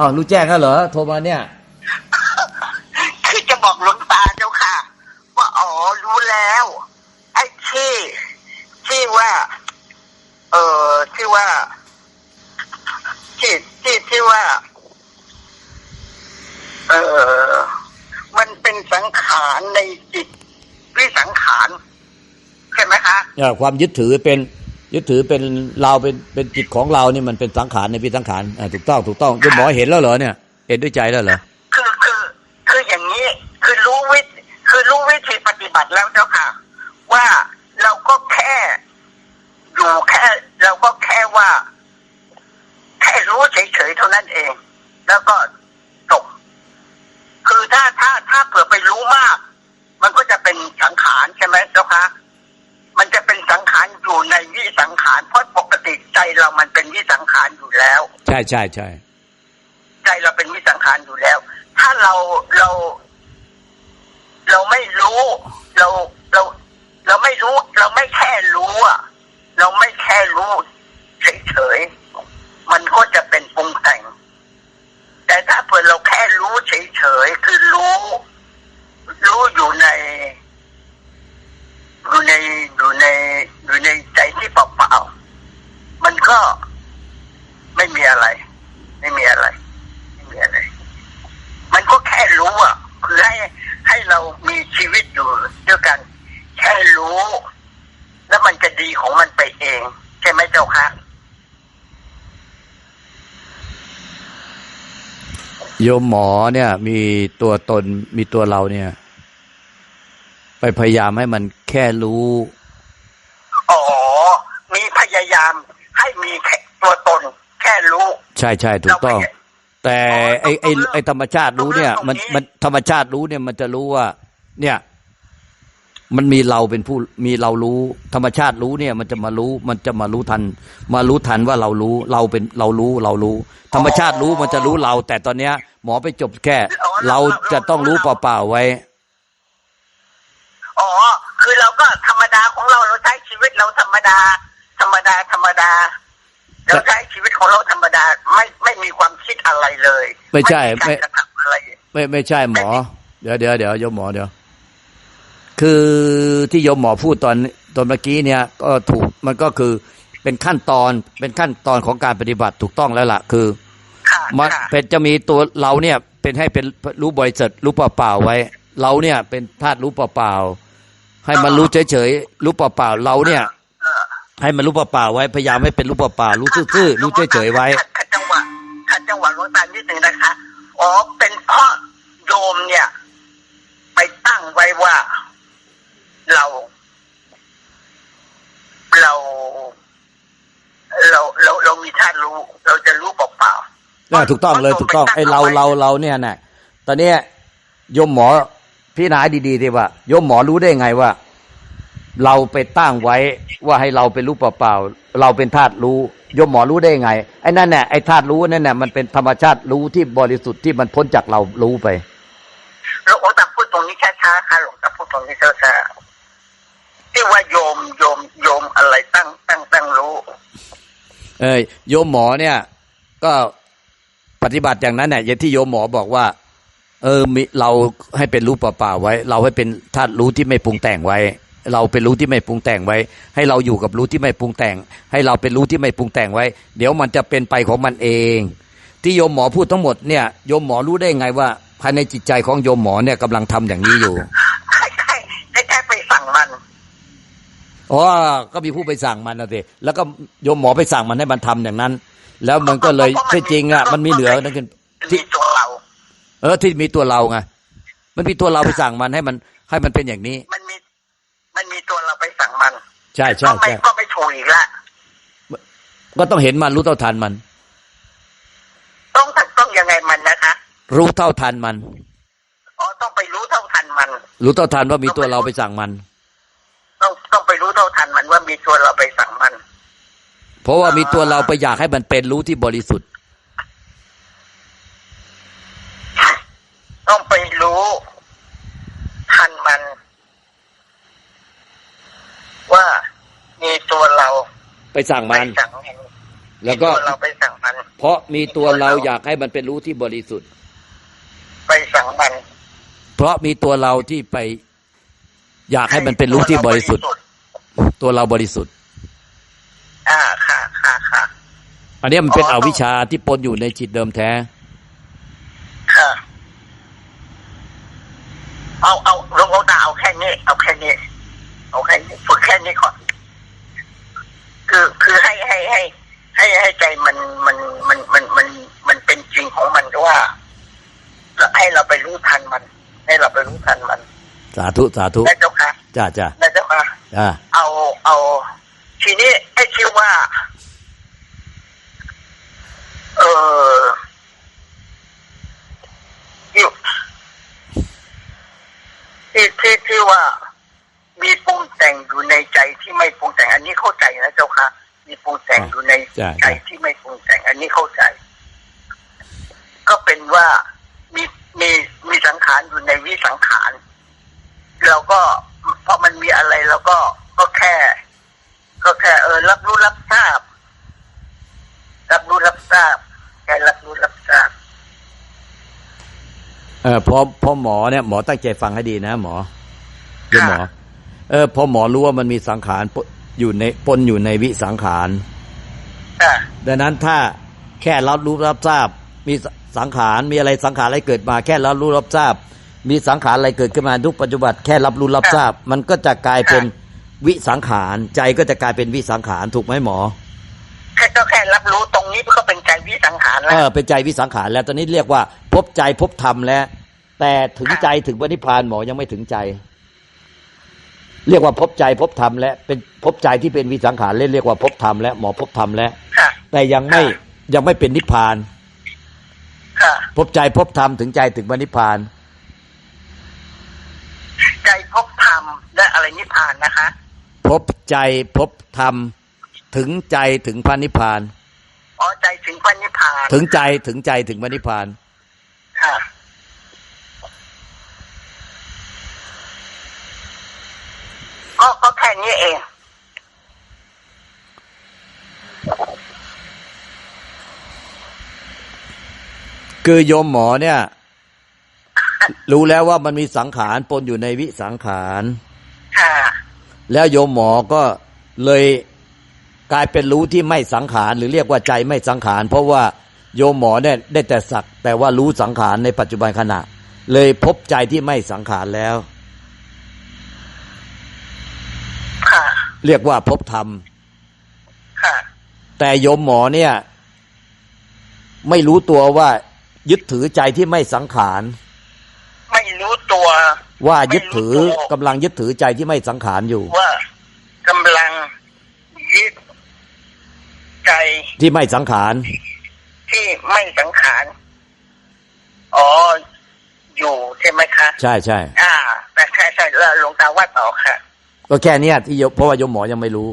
โยมหมออ้าวรู้แจ้งแล้วเหรอโทรมาเนี่ย คือจะบอกหลวงตาเจ้าค่ะ ว่าอ๋อรู้แล้ว ไอ้ที่ที่ว่า เออที่ว่าที่ที่ที่ว่า เออมันเป็นสังขารในจิตวิสังขารใช่ไหมคะ เอ่อความยึดถือเป็น ยึดถือเป็นเราเป็นเป็นจิตของเรานี่มันเป็นสังขารในพิสังขารอ่าถูกต้องถูกต้องโยมหมอเห็นแล้วเหรอเนี่ยเห็นด้วยใจแล้วเหรอคือคือคืออย่างนี้คือรู้วิธีคือรู้วิธีปฏิบัติแล้วเจ้าค่ะ ว่าเราก็แค่อยู่แค่ เราก็แค่ว่า แค่รู้เฉยๆเท่านั้นเอง แล้วก็จบคือถ้าถ้าถ้าเผื่อไปรู้มาก มันก็จะเป็นสังขารใช่ไหมเจ้าคะ ช่ใช่ใช่ใจเราเป็นวิสังขารอยู่แล้ว ถ้าเราเรา เราไม่รู้ เราเรา เราไม่รู้ เราไม่แค่รู้อะ เราไม่แค่รู้เฉยๆมันก็จะเป็นปรุงแต่ง แต่ถ้าเผื่อเราแค่รู้เฉยๆคือรู้ รู้อยู่ในอยู่ในอยู่ในอยู่ในใจที่เปล่าๆมันก็ไม่มีอะไร ไม่มีอะไร ไม่มีอะไร มันก็แค่รู้อะ คือให้ให้เรามีชีวิตอยู่ด้วยกัน แค่รู้ แล้วมันจะดีของมันไปเอง ใช่ไหมเจ้าค่ะ โยมหมอเนี่ย มีตัวตนมีตัวเราเนี่ย ไปพยายามให้มันแค่รู้อ๋อมีพยายามให้มีแค่ตัวตน แค่รู้ ใช่ใช่ถูกต้องเราไปแต่ไอ้ไอ้ไอ้ธรรมชาติรู้เนี่ยตรงมันนี้มันธรรมชาติรู้เนี่ยมันจะรู้ว่า เนี่ย มันมีเราเป็นผู้มีเรารู้ ธรรมชาติรู้เนี่ย มันจะมารู้มันจะมารู้ทัน มารู้ทันว่าเรารู้เราเป็นเรารู้เรารู้ ธรรมชาติรู้มันจะรู้เรา แต่ตอนเนี้ย หมอไปจบแค่ เราจะต้องรู้เปล่าๆไว้อ๋อคือเราก็ธรรมดาของเราเราใช้ชีวิตเราธรรมดา ธรรมดาธรรมดาเราใช้ชีวิตของเราธรรมดาไม่ไม่มีความคิดอะไรเลย ไม่ใช่การไม่กระทำอะไรไม่ไม่ใช่หมอ เดี๋ยวเดี๋ยวเดี๋ยวโยมหมอเดี๋ยว คือที่โยมหมอพูดตอนตอนเมื่อกี้เนี่ยก็ถูกมันก็คือเป็นขั้นตอนเป็นขั้นตอนของการปฏิบัติถูกต้องแล้วล่ะ คือค่ะมันค่ะเป็นจะมีตัวเราเนี่ยเป็นให้เป็นรู้บริสุทธิ์รู้เปล่าๆไว้ เราเนี่ยเป็นธาตุรู้เปล่าๆให้มันรู้เฉยๆรู้เปล่าๆเราเนี่ยเออให้มันรู้เปล่าๆไว้พยายามให้เป็นรู้เปล่าๆรู้ซื่อๆรู้เฉยๆไว้ขัดจังหวะขัดจังหวะหลวงตานิดหนึ่งนะคะอ๋อเป็นเพราะโยมเนี่ย ไปตั้งไว้ว่า เรา เรา เราเราเรามีธาตุรู้ เราจะรู้เปล่าๆอ่าถูกต้องเลยถูกต้องไอ้เราเราเราเนี่ยน่ะตอนเนี้ยโยมหมอพี่นาดีๆทีว่าโยมหมอรู้ได้ไงว่า เราไปตั้งไว้ว่าให้เราเป็นรู้เปล่าๆเราเป็นธาตุรู้โยมหมอรู้ได้ไงไอ้นั่นเนี่ยไอ้ธาตุรู้นั่นเนี่ยมันเป็นธรรมชาติรู้ที่บริสุทธิ์ที่มันพ้นจากเรารู้ไปหลวงตาพูดตรงนี้ช้าๆค่ะหลวงตาพูดตรงนี้ช้าๆ ที่ว่าโยมโยมโยมอะไรตั้งตั้งตั้งรู้ เอยโยมหมอเนี่ย ก็ปฏิบัติอย่างนั้นเนี่ยอย่างที่โยมหมอบอกว่า เออมีเราให้เป็นรู้เปล่าๆไว้ เราให้เป็นธาตุรู้ที่ไม่ปรุงแต่งไว้ เราเป็นรู้ที่ไม่ปรุงแต่งไว้ ให้เราอยู่กับรู้ที่ไม่ปรุงแต่ง ให้เราเป็นรู้ที่ไม่ปรุงแต่งไว้ เดี๋ยวมันจะเป็นไปของมันเอง ที่โยมหมอพูดทั้งหมดเนี่ยโยมหมอรู้ได้ไงว่าภายในจิตใจของโยมหมอเนี่ยกำลังทำอย่างนี้อยู่ ใช่ใช่แค่ไปสั่งมัน อ๋อก็มีผู้ไปสั่งมันนะสิแล้วก็โยมหมอไปสั่งมันให้มันทำอย่างนั้น แล้วมันก็เลยที่จริงอะมันมีเหลือนั่นคือมีตัวเรา เออที่มีตัวเราไงมันมีตัวเราไปสั่งมันให้มันให้มันเป็นอย่างนี้ มันมีมันมีตัวเราไปสั่งมัน ใช่ใช่ก็ไม่ใช่ก็ไม่ถูกอีกละก็ต้องเห็นมันรู้เท่าทันมัน ต้องต้องยังไงมันนะคะรู้เท่าทันมันอ๋อต้องไปรู้เท่าทันมัน รู้เท่าทันว่ามีตัวเราไปสั่งมัน ต้องต้องไปรู้เท่าทันมันว่ามีตัวเราไปสั่งมัน เพราะว่ามีตัวเราไปอยากให้มันเป็นรู้ที่บริสุทธิ์ ต้องไปรู้ทันมัน ว่ามีตัวเรา ไปสั่งไปมันสั่งแล้วก็มีตัวเราไปสั่งมัน เพราะมีตัวเราอยากให้มันเป็นรู้ที่บริสุทธิ์ ไปสั่งมัน เพราะมีตัวเราที่ไป อยากให้มันเป็นรู้ที่บริสุทธิ์ ตัวเราบริสุทธิ์ อ่าค่ะค่ะค่ะอันเนี้ยมันเป็นอ๋ออวิชชาที่ปนอยู่ในจิตเดิมแท้ ค่ะ เอาเอาลงเอาตาเอาแค่นี้ เอาแค่นี้ เอาแค่นี้ฝึกแค่นี้ก่อน คือคือให้ให้ให้ให้ให้ใจมันมันมันมันมันมันเป็นจริงของมันว่าให้เราไปรู้ทันมัน ให้เราไปรู้ทันมัน สาธุสาธุนะเจ้าค่ะจ้าจ้านะเจ้าค่ะจ้าเอาเอา ทีนี้ไอ้ที่ว่า เออที่ที่ที่ที่ว่า มีปรุงแต่งอยู่ในใจที่ไม่ปรุงแต่งอันนี้เข้าใจนะเจ้าค่ะ มีปรุงแต่งอยู่ในจ้าใจ จ้า ที่ไม่ปรุงแต่ง อันนี้เข้าใจ ก็เป็นว่ามีมีมีสังขารอยู่ในวิสังขารเราก็เพราะมันมีอะไรเราก็ก็แค่ ก็แค่เออ รับรู้รับทราบ รับรู้รับทราบแค่รับรู้รับทราบ เออพอพอหมอเนี่ยหมอตั้งใจฟังให้ดีนะหมอเดี๋ยวหมอค่ะเออพอหมอรู้ว่ามันมีสังขารปนอยู่ในปนอยู่ในวิสังขารอ่าดังนั้นถ้าแค่รับรู้รับทราบ มีสังขารมีอะไรสังขารอะไรเกิดมา แค่รับรู้รับทราบ มีสังขารอะไรเกิดขึ้นมาทุกปัจจุบันแค่รับรู้รับทราบ มันก็จะกลายเป็นวิสังขารใจก็จะกลายเป็นวิสังขารถูกไหมหมอแค่ก็แค่รับรู้ตรงนี้ก็เป็นใจวิสังขารแล้เอวอเป็นใจวิสังขารแล้วตอนนี้เรียกว่า พบใจพบธรรมแล้ว แต่ถึงใจถึงพระนิพพานหมอยังไม่ถึงใจ เรียกว่าพบใจพบธรรมแล้วเป็นพบใจที่เป็นวิสังขารเรียกว่าพบธรรมแล้วหมอพบธรรมแล้วค่ะแต่ยังไม่ยังไม่เป็นนิพพานค่ะพบใจพบธรรมถึงใจถึงพระนิพพาน ใจพบธรรมและอะไรนิพพานนะคะ พบใจพบธรรมถึงใจถึงพระนิพพานอ๋อใจถึงพระนิพพาน ถึงใจถึงใจถึงพระนิพพาน ค่ะก็ก็แค่นี้เอง คือโยมหมอเนี่ย รู้แล้วว่ามันมีสังขารปนอยู่ในวิสังขารค่ะแล้วโยมหมอก็เลยกลายเป็นรู้ที่ไม่สังขารหรือเรียกว่าใจไม่สังขารเพราะว่า โยมหมอเนี่ยได้แต่สัก แต่ว่ารู้สังขารในปัจจุบันขณะ เลยพบใจที่ไม่สังขารแล้วค่ะเรียกว่าพบธรรมค่ะแต่โยมหมอเนี่ย ไม่รู้ตัวว่า ยึดถือใจที่ไม่สังขารไม่รู้ตัว ว่ายึดถือไม่รู้ตัวกำลังยึดถือใจที่ไม่สังขารอยู่ ว่ากำลังยึดใจที่ไม่สังขาร ที่ไม่สังขาร อ๋อ อยู่ใช่ไหมคะ ใช่ใช่อ่าแต่ใช่ใช่แล้วหลวงตาว่าต่อค่ะ ก็แค่เนี้ยที่โยเพราะว่าโยมหมอยังไม่รู้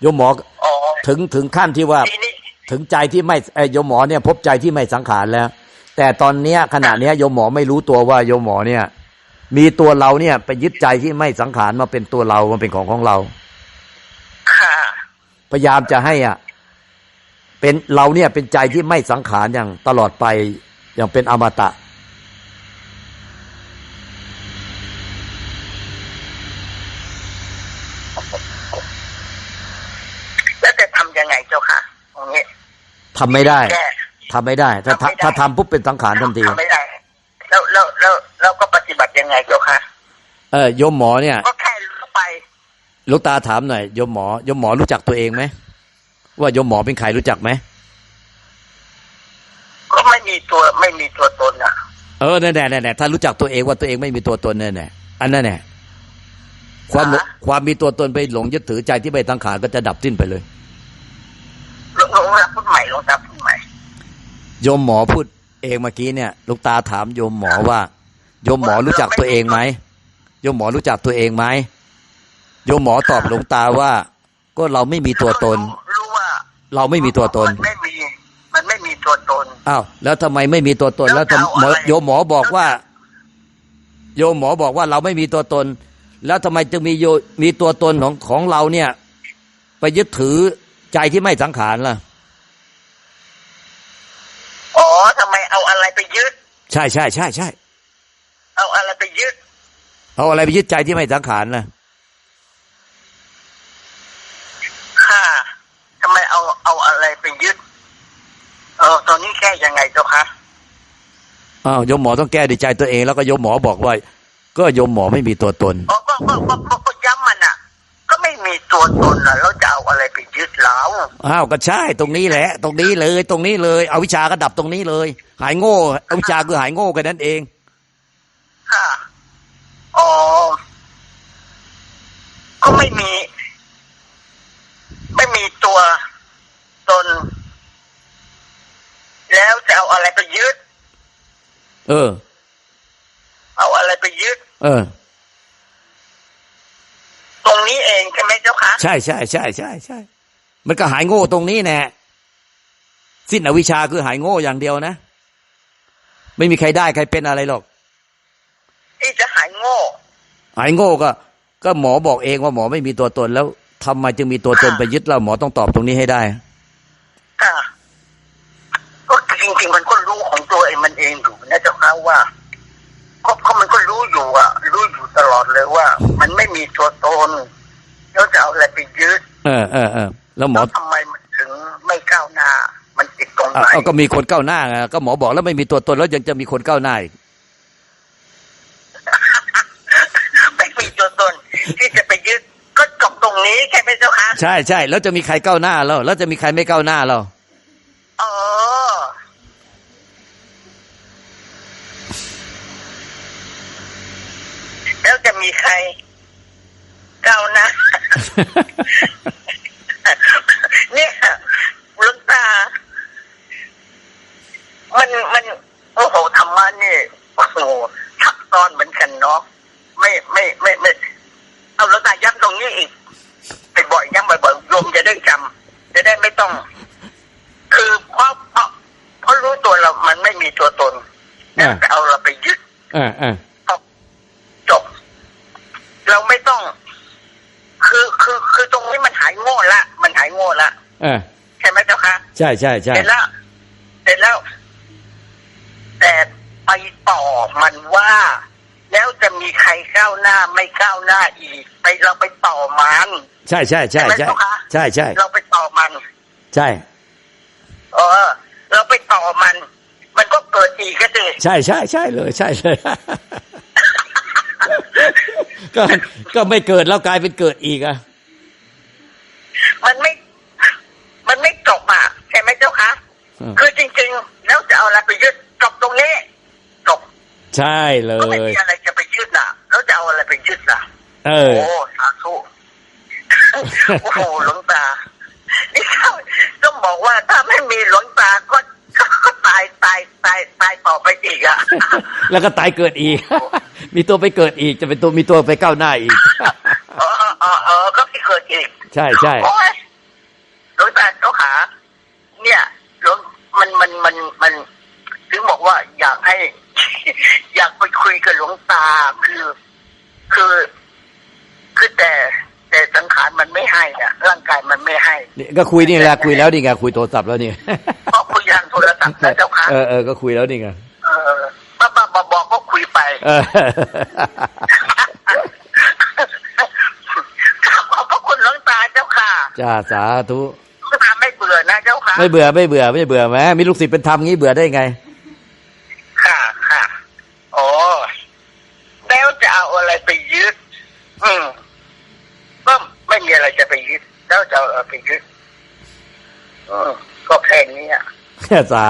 โยมหมออ๋อถึงถึงขั้นที่ว่าทีนี้ถึงใจที่ไม่เอ่อโยมหมอเนี่ย พบใจที่ไม่สังขารแล้ว แต่ตอนเนี้ยขณะเนี้ยโยมหมอไม่รู้ตัวว่าโยมหมอเนี่ย มีตัวเราเนี่ยไปยึดใจที่ไม่สังขารมาเป็นตัวเรามันเป็นของของเรา ค่ะ พยายามจะให้อะ เป็นเราเนี่ยเป็นใจที่ไม่สังขารอย่างตลอดไปอย่างเป็นอมตะ แล้วจะทำยังไงเจ้าค่ะตรงนี้ทำไม่ได้แก้ทำไม่ได้ ถ้าทำไม่ได้ถ้าทำปุ๊บเป็นสังขารทันทีทำไม่ได้ แล้วแล้วแล้วแล้วก็ปฏิบัติยังไงเจ้าค่ะเออโยมหมอเนี่ย ก็แค่รู้ไปหลูกตาถามหน่อยโยมหมอโยมหมอรู้จักตัวเองไหม ว่าโยมหมอเป็นใครรู้จักไหมก็ไม่มีตัวไม่มีตัวตนอะ เออแน่แน่แน่ถ้ารู้จักตัวเองว่าตัวเองไม่มีตัวตนแน่แน่อันนั้นแน่ความหลงอ่าความมีตัวตนไปหลงยึดถือใจที่ไม่ตั้งขานก็จะดับสิ้นไปเลยหลวงหลวงตาพูดใหม่หลวงตาพูดใหม่โยมหมอพูดเองเมื่อกี้เนี่ยลูกตาถามโยมหมอว่า โยมหมอรู้จักตัวเองไหมโยมหมอรู้จักตัวเองไหมโยมหมอตอบหลวงตาว่า ก็เราไม่มีตัวตนรู้รู้ว่า เราไม่มีตัวตน มันไม่มี มันไม่มีตัวตนอ้าวแล้วทำไมไม่มีตัวตน แล้วหมอโยมหมอบอกว่า โยมหมอบอกว่าเราไม่มีตัวตน แล้วทำไมจึงมีโยมีตัวตนของของเราเนี่ย ไปยึดถือใจที่ไม่สังขารล่ะอ๋อทำไมเอาอะไรไปยึด ใช่ใช่ใช่ใช่เอาอะไรไปยึด เอาอะไรไปยึดใจที่ไม่สังขารนะค่ะทำไม เอาเอาอะไรไปยึด เออตอนนี้แก้ยังไงเจ้าคะอ้าวโยมหมอต้องแก้ด้วยใจตัวเองแล้วก็โยมหมอบอกว่า ก็โยมหมอไม่มีตัวตนอ๋อก็ก็ก็ก็ก็ย้ำมันอะ ก็ไม่มีตัวตนอะแล้วจะเอาอะไรไปยึดเราอ้าวก็ใช่ ตรงนี้แหละ ตรงนี้เลย ตรงนี้เลยเอาวิชาก็ดับตรงนี้เลย หายโง่เอาวิชาคือหายโง่แค่นั้นเองค่ะอ๋อก็ไม่มี ไม่มีตัวตน แล้วจะเอาอะไรไปยึด เออ เอาอะไรไปยึด เออ ตรงนี้เองใช่ไหมเจ้าคะใช่ใช่ใช่ใช่ใช่มันก็หายโง่ตรงนี้แน่สิ้นอวิชชาคือหายโง่อย่างเดียวนะ ไม่มีใครได้ใครเป็นอะไรหรอก ที่จะหายโง่ หายโง่ก็ ก็หมอบอกเองว่าหมอไม่มีตัวตนแล้วทำไมจึงมีตัวตนไปยึดเราหมอต้องตอบตรงนี้ให้ได้ ค่ะก็จริงๆมันก็รู้ของตัวเองมันเองอยู่ นะเจ้าค่ะว่าก็ก็มันก็รู้อยู่อะ รู้อยู่ตลอดเลยว่า มันไม่มีตัวตนแล้วจะเอาอะไรไปยึดเออเออเออแล้วหมอแล้วทำไมมันถึงไม่ก้าวหน้า มันติดตรงไหอะนเอาก็มีคนก้าวหน้าไงก็หมอบอกแล้วไม่มีตัวตนแล้วยังจะมีคนก้าวหน้าอีกไม่มีตัวตนที่จะไปยึดก็จบตรงนี้ใช่ไหมเจ้าคะใช่ใช่แล้วจะมีใครก้าวหน้าแล้วแล้วจะมีใครไม่ก้าวหน้าเรา อ๋อแล้วจะมีใครก้าวหน้า เนี่ยหลุงตา มันมันโอ้โหธรรมะนี่โอ้โหซับซ้อนเหมือนกันเนาะไม่ไม่ไม่ไม่เอาหลุงตาย้ำตรงนี้อีกไปบ่อยย้ำบ่อยๆโยมจะได้จำจะได้ไม่ต้อง คือเพราะเพราะเพราะรู้ตัวเรามันไม่มีตัวตนอ่าแต่เอาเราไปยึดอ่าอ่าจบเราไม่ต้อง คือคือคือตรงนี้มันหายโง่ละมันหายโง่ละอ่าใช่ไหมเจ้าคะใช่ใช่ใช่เสร็จแล้วเสร็จแล้ว แต่ไปต่อมันว่า แล้วจะมีใครก้าวหน้าไม่ก้าวหน้าอีก ไปเราไปต่อมันใช่ใช่ใช่ใช่ใช่ไหมเจ้าคะใช่ใช่เราไปต่อมัน ใช่เออเราไปต่อมัน มันก็เกิดอีกก็ดิใช่ใช่ใช่เลย ใช่เลยก็ก็ไม่เกิดแล้วกลายเป็นเกิดอีกอะ มันไม่ มันไม่จบอะใช่ไหมเจ้า คะอืมคือจริง ๆ แล้วจะเอาอะไรไปยึดจบตรงนี้จบใช่เลก็ไม่ย มีอะไรจะไปยึดน่ะ แล้วจะเอาอะไรไปยึดน่ะ เอโอ้อสาธุ โอ้โหหลวงตา นี่ถ้าต้องบอกว่าถ้าไม่มีหลวงตาก็ก็ก็ตายตายตายตายต่อไปอีกอะ แล้วก็ตายเกิดอีก มีตัวไปเกิดอีกจะเป็นตัวมีตัวไปก้าวหน้าอีก เออเออเออเออก็ไม่เกิดอีกใช่ใช่ โอ้ยหลวงตาเจ้าขา เนี่ยหลวงมันมันมันมัน ถึงบอกว่า อยากให้อยากไปคุยกับหลวงตาคือ คือคือแต่ แต่สังขารมันไม่ให้อะร่างกายมันไม่ให้นี่ก็คุยนี่แหละคุยแล้วนี่ไงคุยโทรศัพท์แล้วนี่เพราะคุยทางโทรศัพท์นะเจ้าค่ะเออเออก็คุยแล้วนี่ไงเออบ้าบ้าบอบอกก็คุยไปเออขอบพระคุณหลวงตาเจ้าค่ะจ้าสาธุหลวงตาไม่เบื่อนะเจ้าค่ะไม่เบื่อไม่เบื่อไม่เบื่อแม้มีลูกศิษย์เป็นธรรมงี้เบื่อได้ไง ค่ะค่ะโอ้แล้วจะเอาอะไรไปยึด อืมก็ไม่มีอะไรจะไปยึด แล้วจะเอาอะไรไปยึด อืมก็ แค่นี้อะสา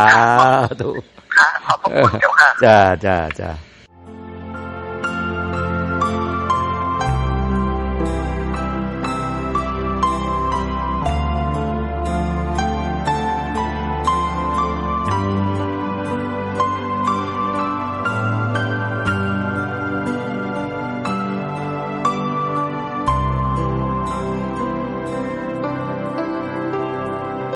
ธุค่ะขอบพระคุณเจ้าค่ะจ้าจ้าจ้า